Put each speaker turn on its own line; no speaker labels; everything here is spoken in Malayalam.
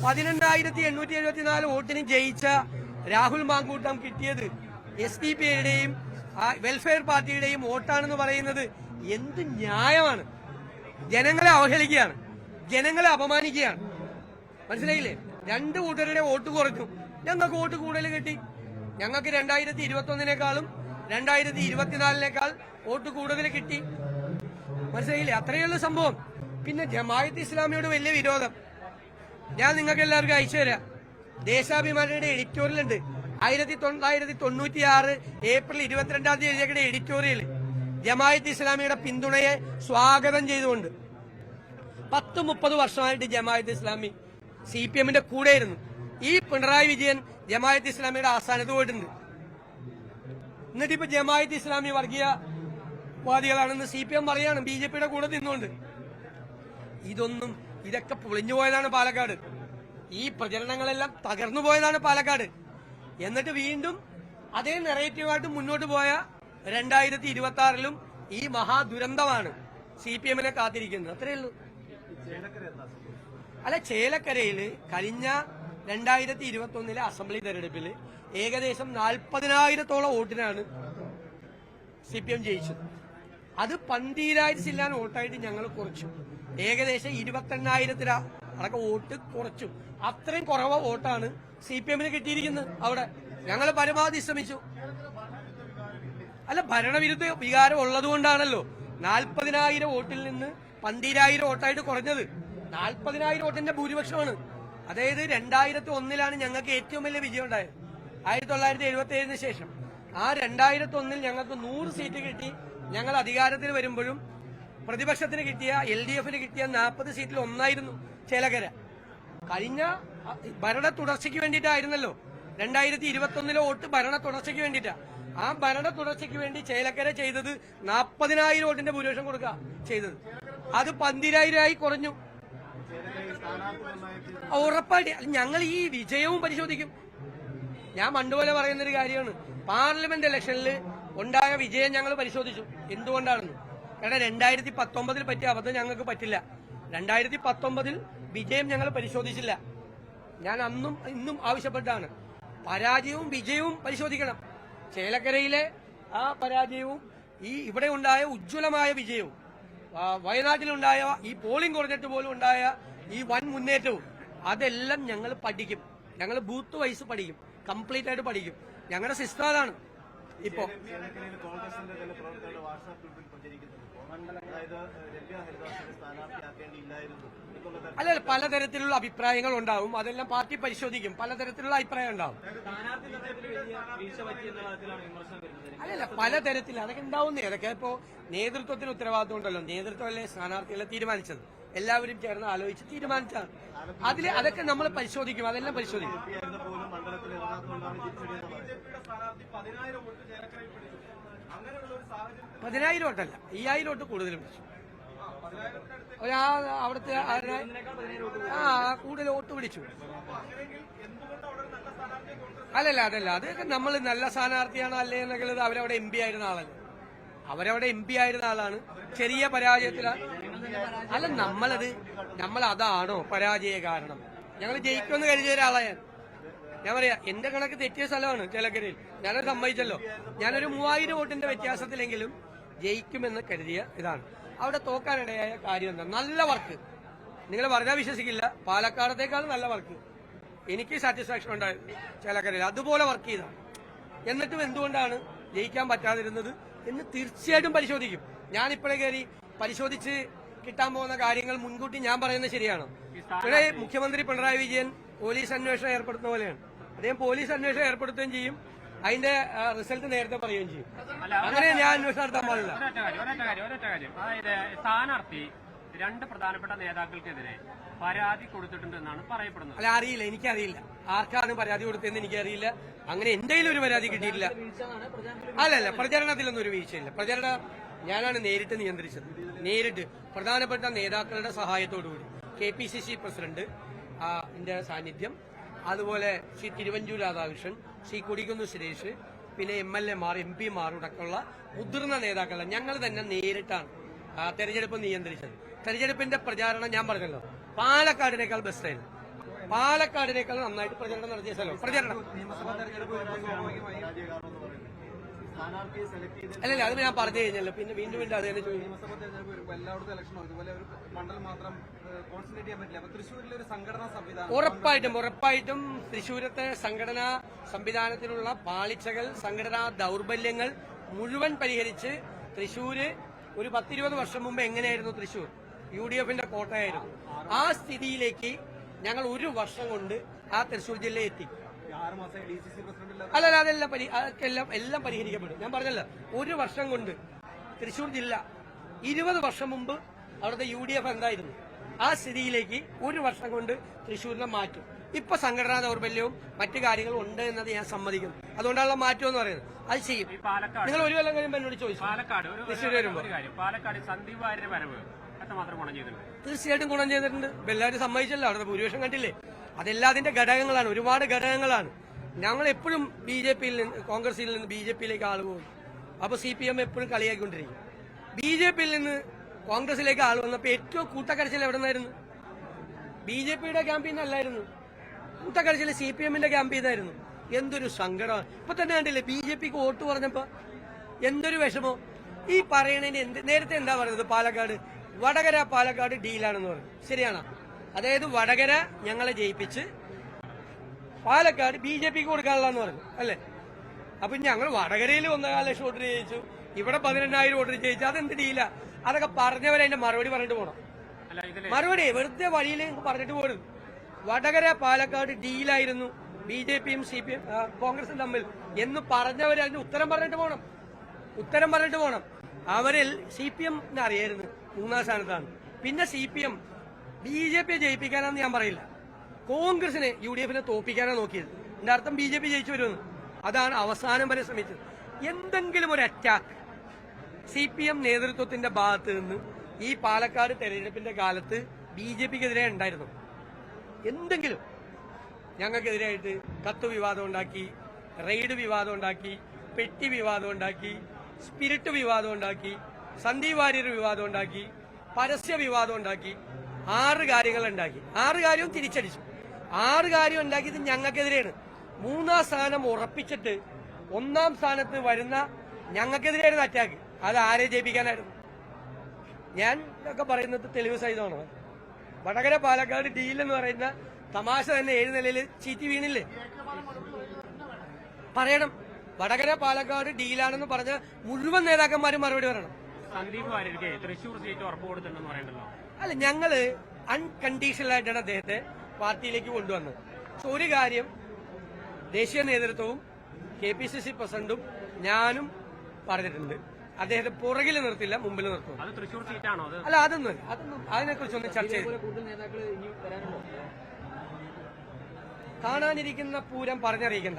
പതിനെണ്ണായിരത്തി എണ്ണൂറ്റി എഴുപത്തിനാല് വോട്ടിന് ജയിച്ച രാഹുൽ മാങ്കൂട്ടം കിട്ടിയത് എസ് ഡി പി വെൽഫെയർ പാർട്ടിയുടെയും വോട്ടാണെന്ന് പറയുന്നത് എന്ത് ന്യായമാണ്? ജനങ്ങളെ അവഹേളിക്കുകയാണ്. ജനങ്ങളെ അപമാനിക്കുകയാണ്. മനസ്സിലായില്ലേ? രണ്ട് കൂട്ടരുടെ വോട്ട് കുറഞ്ഞു ഞങ്ങൾക്ക് വോട്ട് കൂടുതൽ കിട്ടി. ഞങ്ങൾക്ക് രണ്ടായിരത്തി ഇരുപത്തി ഒന്നിനേക്കാളും രണ്ടായിരത്തി ഇരുപത്തിനാലിനേക്കാൾ വോട്ട് കൂടുതൽ കിട്ടി. മനസ്സിലായില്ലേ? അത്രയുള്ള സംഭവം. പിന്നെ ജമായത്ത് ഇസ്ലാമിയോട് വലിയ വിരോധം. ഞാൻ നിങ്ങൾക്ക് എല്ലാവർക്കും അയച്ചു തരാം. ദേശാഭിമാനിയുടെ എഡിറ്റോറിയൽ ഉണ്ട്. ആയിരത്തി തൊള്ളായിരത്തി തൊണ്ണൂറ്റി ആറ് ഏപ്രിൽ ഇരുപത്തിരണ്ടാം തീയതി എഴുതിയ എഡിറ്റോറിയൽ ജമായത്ത് ഇസ്ലാമിയുടെ പിന്തുണയെ സ്വാഗതം ചെയ്തുകൊണ്ട്. പത്ത് മുപ്പത് വർഷമായിട്ട് ജമായത്ത് ഇസ്ലാമി സി പി എമ്മിന്റെ കൂടെയായിരുന്നു. ഈ പിണറായി വിജയൻ ജമായത്ത് ഇസ്ലാമിയുടെ ആസ്ഥാനത്ത് പോയിട്ടുണ്ട്. എന്നിട്ടിപ്പോ ജമായത്ത് ഇസ്ലാമി വർഗീയ വാദികളാണെന്ന് സി പി എം പറയാണ്. ബി ജെ പിയുടെ കൂടെ നിന്നുകൊണ്ട്. ഇതൊന്നും ഇതൊക്കെ പൊളിഞ്ഞു പോയതാണ് പാലക്കാട്. ഈ പ്രചരണങ്ങളെല്ലാം തകർന്നു പോയതാണ് പാലക്കാട്. എന്നിട്ട് വീണ്ടും അതേ നെറേറ്റീവായിട്ട് മുന്നോട്ട് പോയ രണ്ടായിരത്തി ഇരുപത്തി ആറിലും ഈ മഹാദുരന്തമാണ് സി പി എമ്മിനെ കാത്തിരിക്കുന്നത്. അത്രയേ ഉള്ളൂ. അല്ല ചേലക്കരയിൽ കഴിഞ്ഞ രണ്ടായിരത്തി ഇരുപത്തി ഒന്നിലെ അസംബ്ലി തെരഞ്ഞെടുപ്പിൽ ഏകദേശം നാൽപ്പതിനായിരത്തോളം വോട്ടിനാണ് സി പി എം ജയിച്ചത്. അത് പന്തീരായിരത്തില്ലാൻ വോട്ടായിട്ട് ഞങ്ങൾ കുറച്ചു. ഏകദേശം ഇരുപത്തെണ്ണായിരത്തിന് അടക്കം വോട്ട് കുറച്ചു. അത്രയും കുറവ് വോട്ടാണ് സി പി എമ്മിന് കിട്ടിയിരിക്കുന്നത് അവിടെ. ഞങ്ങൾ പരമാവധി ശ്രമിച്ചു. അല്ല ഭരണവിരുദ്ധ വികാരം ഉള്ളത് കൊണ്ടാണല്ലോ നാൽപ്പതിനായിരം വോട്ടിൽ നിന്ന് പന്തിരായിരം വോട്ടായിട്ട് കുറഞ്ഞത്. നാൽപ്പതിനായിരം വോട്ടിന്റെ ഭൂരിപക്ഷമാണ്. അതായത് രണ്ടായിരത്തി ഒന്നിലാണ് ഞങ്ങൾക്ക് ഏറ്റവും വലിയ വിജയം ഉണ്ടായത്. ആയിരത്തി തൊള്ളായിരത്തി എഴുപത്തി ഏഴിന് ശേഷം. ആ രണ്ടായിരത്തി ഒന്നിൽ ഞങ്ങൾക്ക് നൂറ് സീറ്റ് കിട്ടി. ഞങ്ങൾ അധികാരത്തിൽ വരുമ്പോഴും പ്രതിപക്ഷത്തിന് കിട്ടിയ എൽ ഡി എഫിന് കിട്ടിയ നാൽപ്പത് സീറ്റിൽ ഒന്നായിരുന്നു ചേലകര കഴിഞ്ഞ ഭരണ തുടർച്ചയ്ക്ക് വേണ്ടിയിട്ടായിരുന്നല്ലോ. രണ്ടായിരത്തി ഇരുപത്തി ഒന്നിലെ വോട്ട് ഭരണ തുടർച്ചയ്ക്ക് വേണ്ടിയിട്ടാ. ആ ഭരണ തുടർച്ചയ്ക്ക് വേണ്ടി ചേലക്കര ചെയ്തത് നാൽപ്പതിനായിരം വോട്ടിന്റെ ഭൂരിപക്ഷം കൊടുക്കുക ചെയ്തത്. അത് പന്തിരായിരമായി കുറഞ്ഞു. ഉറപ്പായിട്ട് ഞങ്ങൾ ഈ വിജയവും പരിശോധിക്കും. ഞാൻ പണ്ടുപോലെ പറയുന്നൊരു കാര്യമാണ്. പാർലമെന്റ് ഇലക്ഷനിൽ ഉണ്ടായ വിജയം ഞങ്ങൾ പരിശോധിച്ചു. എന്തുകൊണ്ടാണെന്ന്. കാരണം രണ്ടായിരത്തി പത്തൊമ്പതിൽ പറ്റിയ അബദ്ധം ഞങ്ങൾക്ക് പറ്റില്ല. രണ്ടായിരത്തി പത്തൊമ്പതിൽ വിജയം ഞങ്ങൾ പരിശോധിച്ചില്ല. ഞാൻ അന്നും ഇന്നും ആവശ്യപ്പെട്ടാണ് പരാജയവും വിജയവും പരിശോധിക്കണം. ചേലക്കരയിലെ ആ പരാജയവും ഈ ഇവിടെ ഉണ്ടായ ഉജ്ജ്വലമായ വിജയവും വയനാട്ടിലുണ്ടായ ഈ പോളിംഗ് കുറഞ്ഞിട്ട് പോലും ഉണ്ടായ ഈ വൻ മുന്നേറ്റവും അതെല്ലാം ഞങ്ങൾ പഠിക്കും. ഞങ്ങൾ ബൂത്ത് വൈസ് പഠിക്കും. കംപ്ലീറ്റ് ആയിട്ട് പഠിക്കും. ഞങ്ങളുടെ സിസ്റ്റം അതാണ് ഇപ്പോ അല്ല അല്ല, പലതരത്തിലുള്ള അഭിപ്രായങ്ങൾ ഉണ്ടാവും. അതെല്ലാം പാർട്ടി പരിശോധിക്കും. പലതരത്തിലുള്ള അഭിപ്രായം ഉണ്ടാവും. അല്ലല്ല പലതരത്തിൽ അതൊക്കെ ഉണ്ടാവുന്നേ. അതൊക്കെ ഇപ്പോ നേതൃത്വത്തിന് ഉത്തരവാദിത്വം ഉണ്ടല്ലോ. നേതൃത്വമല്ലേ സ്ഥാനാർത്ഥികളെ തീരുമാനിച്ചത്? എല്ലാവരും ചേർന്ന് ആലോചിച്ച് തീരുമാനിച്ചാണ് അതിൽ അതൊക്കെ നമ്മൾ പരിശോധിക്കും. അതെല്ലാം പരിശോധിക്കും. പതിനായിരം വോട്ടല്ല അയ്യായിരം വോട്ട് കൂടുതൽ പിടിച്ചു ഒരാ അവിടുത്തെ ആ കൂടുതൽ വോട്ട് പിടിച്ചു. അല്ലല്ല അതല്ല. അത് നമ്മൾ നല്ല സ്ഥാനാർത്ഥിയാണോ അല്ലേ എന്നുള്ളത് അവരവിടെ എം പി ആയിരുന്ന ആളല്ലേ. അവരവിടെ എം പി ആയിരുന്ന ആളാണ്. ചെറിയ പരാജയത്തിലാണ് അല്ല നമ്മളത് നമ്മൾ അതാണോ പരാജയ കാരണം? ഞങ്ങൾ ജയിക്കുമെന്ന് കരുതിയ ഒരാളാണ് ഞാൻ പറയാ എന്റെ കണക്ക് തെറ്റിയ സ്ഥലമാണ് ചേലക്കരയിൽ. ഞാനത് സമ്മതിച്ചല്ലോ. ഞാനൊരു മൂവായിരം വോട്ടിന്റെ വ്യത്യാസത്തിലെങ്കിലും ജയിക്കുമെന്ന് കരുതിയ ഇതാണ്. അവിടെ തോക്കാനിടയായ കാര്യം എന്താ? നല്ല വർക്ക്. നിങ്ങൾ പറഞ്ഞാൽ വിശ്വസിക്കില്ല. പാലക്കാടത്തേക്കാൾ നല്ല വർക്ക്. എനിക്ക് സാറ്റിസ്ഫാക്ഷൻ ഉണ്ടായിരുന്നു ചേലക്കരയിൽ. അതുപോലെ വർക്ക് ചെയ്താണ് എന്നിട്ടും എന്തുകൊണ്ടാണ് ജയിക്കാൻ പറ്റാതിരുന്നത് എന്ന് തീർച്ചയായിട്ടും പരിശോധിക്കും. ഞാനിപ്പോഴേ കയറി പരിശോധിച്ച് കിട്ടാൻ പോകുന്ന കാര്യങ്ങൾ മുൻകൂട്ടി ഞാൻ പറയുന്നത് ശരിയാണോ. ഇവിടെ മുഖ്യമന്ത്രി പിണറായി വിജയൻ പോലീസ് അന്വേഷണം ഏർപ്പെടുത്തുന്ന പോലെയാണ്. അദ്ദേഹം പോലീസ് അന്വേഷണം ഏർപ്പെടുത്തുകയും ചെയ്യും. അതിന്റെ റിസൾട്ട് നേരത്തെ പറയുകയും ചെയ്യും. അങ്ങനെ ഞാൻ അന്വേഷണം നടത്താൻ പാടില്ല.
അതായത് സ്ഥാനാർത്ഥി രണ്ട് പ്രധാനപ്പെട്ട നേതാക്കൾക്കെതിരെ പരാതി കൊടുത്തിട്ടുണ്ട് എന്നാണ് പറയപ്പെടുന്നത്.
അല്ല അറിയില്ല എനിക്കറിയില്ല. ആർക്കാണ് പരാതി കൊടുത്തതെന്ന് എനിക്കറിയില്ല. അങ്ങനെ എന്തെങ്കിലും ഒരു പരാതി കിട്ടിയിട്ടില്ല. അല്ലല്ല പ്രചരണത്തിലൊന്നും ഒരു വീഴ്ചയില്ല. പ്രചരണ ഞാനാണ് നേരിട്ട് നിയന്ത്രിച്ചത്. നേരിട്ട് പ്രധാനപ്പെട്ട നേതാക്കളുടെ സഹായത്തോടുകൂടി. K P C C president സാന്നിധ്യം. അതുപോലെ ശ്രീ തിരുവഞ്ചൂർ രാധാകൃഷ്ണൻ ശ്രീ കൊടിക്കുന്ന് സുരേഷ് പിന്നെ എം എൽ എമാർ എം പിമാർ അടക്കമുള്ള മുതിർന്ന നേതാക്കളെ ഞങ്ങൾ തന്നെ നേരിട്ടാണ് തെരഞ്ഞെടുപ്പ് നിയന്ത്രിച്ചത്. തെരഞ്ഞെടുപ്പിന്റെ പ്രചാരണം ഞാൻ പറഞ്ഞല്ലോ. പാലക്കാടിനേക്കാൾ ബെസ്റ്റായിരുന്നു പാലക്കാടിനേക്കാൾ നന്നായിട്ട് പ്രചരണം നടത്തിയ സ്ഥലം. പ്രചരണം.
സ്ഥാനാർത്ഥിയെ സെലക്ട് ചെയ്ത്
അല്ലല്ല അത് ഞാൻ പറഞ്ഞു കഴിഞ്ഞല്ലോ. പിന്നെ വീണ്ടും വീണ്ടും അത് തന്നെ ചോദിക്കും.
നിയമസഭാ തെരഞ്ഞെടുപ്പ് വരുമ്പോൾ എല്ലായിടത്തും ഇലക്ഷനോ ഇതുപോലെ ഒരു മണ്ഡലം മാത്രം കോൺസെൻട്രേറ്റ് ചെയ്യാൻ പറ്റില്ല. അപ്പൊ തൃശ്ശൂരിലെ ഒരു സംഘടനാ സംവിധാനം.
ഉറപ്പായിട്ടും ഉറപ്പായിട്ടും തൃശ്ശൂരത്തെ സംഘടനാ സംവിധാനത്തിലുള്ള പാളിച്ചകൾ സംഘടനാ ദൗർബല്യങ്ങൾ മുഴുവൻ പരിഹരിച്ച് തൃശ്ശൂര് ഒരു പത്തിരുപത് വർഷം മുമ്പ് എങ്ങനെയായിരുന്നു തൃശ്ശൂർ? യു ഡി എഫിന്റെ കോട്ടയായിരുന്നു. ആ സ്ഥിതിയിലേക്ക് ഞങ്ങൾ ഒരു വർഷം കൊണ്ട് ആ തൃശ്ശൂർ ജില്ലയെ എത്തി.
ആറ് മാസമായി ഡി സി സി പ്രസിഡന്റ്
അല്ലല്ല അതെല്ലാം പരി അതൊക്കെ എല്ലാം എല്ലാം പരിഹരിക്കപ്പെടും. ഞാൻ പറഞ്ഞല്ലോ ഒരു വർഷം കൊണ്ട് തൃശ്ശൂർ ജില്ല ഇരുപത് വർഷം മുമ്പ് അവിടുത്തെ യു ഡി എഫ് എന്തായിരുന്നു? ആ സ്ഥിതിയിലേക്ക് ഒരു വർഷം കൊണ്ട് തൃശ്ശൂരിനെ മാറ്റും. ഇപ്പൊ സംഘടനാ ദൗർബല്യവും മറ്റു കാര്യങ്ങളും ഉണ്ട് എന്നത് ഞാൻ സമ്മതിക്കുന്നു. അതുകൊണ്ടാണ് മാറ്റം എന്ന് പറയുന്നത്. അത് ചെയ്യും. നിങ്ങൾ ഒരു കൊല്ലം കഴിയുമ്പോൾ എന്നോട് ചോദിച്ചു?
പാലക്കാട്
തൃശ്ശൂർ
വരുമ്പോൾ പാലക്കാട് സന്ദീപ് വരവ്
തീർച്ചയായിട്ടും ഗുണം ചെയ്തിട്ടുണ്ട്. എല്ലാവരും സമ്മതിച്ചല്ലോ. അവിടുത്തെ ഭൂരിപക്ഷം കണ്ടില്ലേ? അതെല്ലാതിന്റെ ഘടകങ്ങളാണ്. ഒരുപാട് ഘടകങ്ങളാണ്. ഞങ്ങൾ എപ്പോഴും ബി ജെ പിയിൽ നിന്ന് കോൺഗ്രസിൽ നിന്ന് ബി ജെ പിയിലേക്ക് ആൾ പോകും. അപ്പോൾ സി പി എം എപ്പോഴും കളിയാക്കിക്കൊണ്ടിരിക്കും. ബി ജെ പിയിൽ നിന്ന് കോൺഗ്രസിലേക്ക് ആൾ വന്നപ്പോൾ ഏറ്റവും കൂട്ടക്കരച്ചിൽ എവിടെ നിന്നായിരുന്നു ബി ജെ പിയുടെ ക്യാമ്പിൽ നിന്നല്ലായിരുന്നു കൂട്ടക്കരച്ചിൽ സി പി എമ്മിന്റെ ക്യാമ്പിൽ നിന്നായിരുന്നു എന്തൊരു സങ്കടമാണ് ഇപ്പൊ തന്നെ കണ്ടില്ലേ ബി ജെ പിക്ക് വോട്ട് പറഞ്ഞപ്പോ എന്തൊരു വിഷമോ. ഈ പറയണതിന് എന്ത് നേരത്തെ എന്താ പറയുന്നത്? പാലക്കാട് വടകര പാലക്കാട് ഡീലാണെന്ന് പറഞ്ഞു. ശരിയാണോ? അതായത് വടകര ഞങ്ങളെ ജയിപ്പിച്ച് പാലക്കാട് ബി ജെ പിക്ക് കൊടുക്കാനുള്ളതെന്ന് പറഞ്ഞു അല്ലേ? അപ്പൊ ഞങ്ങൾ വടകരയിൽ ഒന്നേകാല ലക്ഷം വോട്ട് ജയിച്ചു. ഇവിടെ പതിനെണ്ണായിരം വോട്ട് ജയിച്ചു. അതെന്ത് ഡീല അതൊക്കെ പറഞ്ഞവരെ അതിന്റെ മറുപടി പറഞ്ഞിട്ട്
പോണം.
മറുപടി വെറുതെ വഴിയിൽ പറഞ്ഞിട്ട് പോരുത് വടകര പാലക്കാട് ഡീലായിരുന്നു ബി ജെ പിയും സി പി എം കോൺഗ്രസും തമ്മിൽ. എന്ന് പറഞ്ഞവർ അതിന് ഉത്തരം പറഞ്ഞിട്ട് പോകണം ഉത്തരം പറഞ്ഞിട്ട് പോകണം അവരിൽ സി പി എം അറിയായിരുന്നു മൂന്നാം സ്ഥാനത്താണ് പിന്നെ C P M B J പിയെ ജയിപ്പിക്കാനാന്ന് ഞാൻ പറയില്ല. കോൺഗ്രസിനെ യു ഡി എഫിനെ തോപ്പിക്കാനാണ് നോക്കിയത്. എന്റെ അർത്ഥം ബി ജെ പി ജയിച്ചു വരുമെന്ന്. അതാണ് അവസാനം വരെ ശ്രമിച്ചത്. എന്തെങ്കിലും ഒരു അറ്റാക്ക് സി പി എം നേതൃത്വത്തിന്റെ ഭാഗത്ത് നിന്ന് ഈ പാലക്കാട് തെരഞ്ഞെടുപ്പിന്റെ കാലത്ത് ബി ജെ പിക്കെതിരെ ഉണ്ടായിരുന്നു. എന്തെങ്കിലും ഞങ്ങൾക്കെതിരായിട്ട് കത്ത് വിവാദം ഉണ്ടാക്കി റെയ്ഡ് വിവാദം ഉണ്ടാക്കി പെട്ടി വിവാദം ഉണ്ടാക്കി സ്പിരിറ്റ് വിവാദം ഉണ്ടാക്കി സന്ദീപ് വാര്യർ വിവാദം ഉണ്ടാക്കി പരസ്യ വിവാദം ഉണ്ടാക്കി ആറ് കാര്യങ്ങൾ ഉണ്ടാക്കി. ആറ് കാര്യവും തിരിച്ചടിച്ചു. ആറ് കാര്യം ഉണ്ടാക്കിയത് ഞങ്ങൾക്കെതിരെയാണ്. മൂന്നാം സ്ഥാനം ഉറപ്പിച്ചിട്ട് ഒന്നാം സ്ഥാനത്ത് വരുന്ന ഞങ്ങൾക്കെതിരെയായിരുന്നു അറ്റാക്ക് അത് ആരെ ജയിപ്പിക്കാനായിരുന്നു? ഞാൻ ഒക്കെ പറയുന്നത് തെളിവ് സഹിതമാണ്. വടകര പാലക്കാട് ഡീൽ എന്ന് പറയുന്ന തമാശ തന്നെ ഏഴ് നിലയിൽ ചീറ്റി വീണില്ലേ? പറയണം. വടകര പാലക്കാട് ഡീലാണെന്ന് പറഞ്ഞ മുഴുവൻ നേതാക്കന്മാരും മറുപടി പറയണം.
സന്ദീപ് വാര്യർക്ക് തൃശ്ശൂർ സീറ്റ് ഉറപ്പ് കൊടുത്തിട്ടുണ്ടെന്ന് പറയണ്ടല്ലോ.
അല്ല ഞങ്ങൾ അൺകണ്ടീഷണൽ ആയിട്ടാണ് അദ്ദേഹത്തെ പാർട്ടിയിലേക്ക് കൊണ്ടുവന്നത് പക്ഷെ ഒരു കാര്യം ദേശീയ നേതൃത്വവും കെ പി സി സി പ്രസിഡന്റും ഞാനും പറഞ്ഞിട്ടുണ്ട്. അദ്ദേഹത്തെ പുറകിൽ നിർത്തില്ല മുമ്പിൽ നിർത്തും. അല്ല അതൊന്നും അതൊന്നും അതിനെക്കുറിച്ചൊന്നും ചർച്ച ചെയ്തു കാണാനിരിക്കുന്ന പൂരം പറഞ്ഞറിയിക്കണ്ട.